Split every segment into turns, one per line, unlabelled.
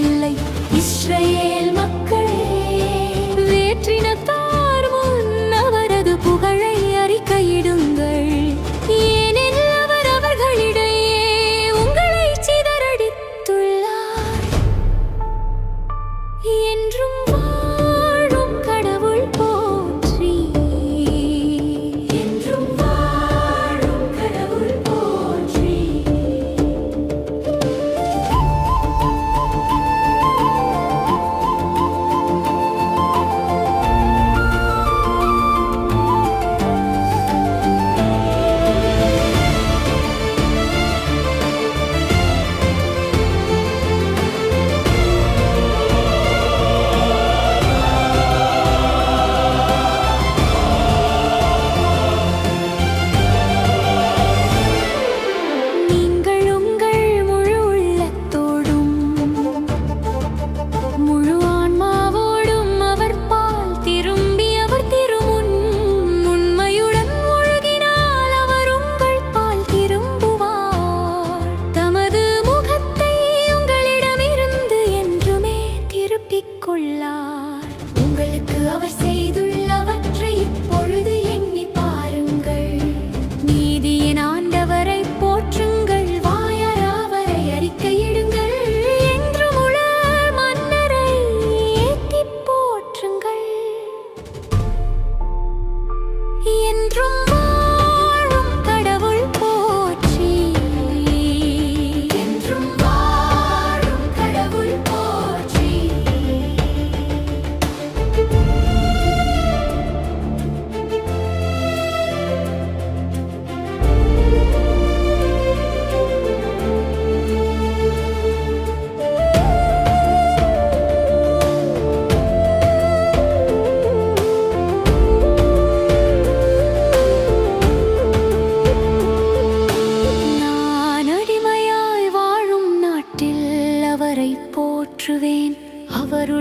இல்லை இஸ்ரேல் மக்கள்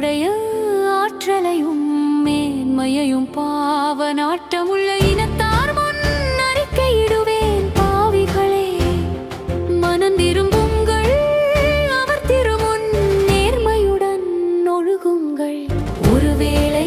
உன்னுடைய ஆற்றலையும் மேன்மையையும் பாவ நாட்டமுள்ள இனத்தார் முன் அறிக்கையிடுவேன் பாவிகளே. மனம் திரும்புங்கள் அவர் திருமுன் நேர்மையுடன் ஒழுகுங்கள். ஒருவேளை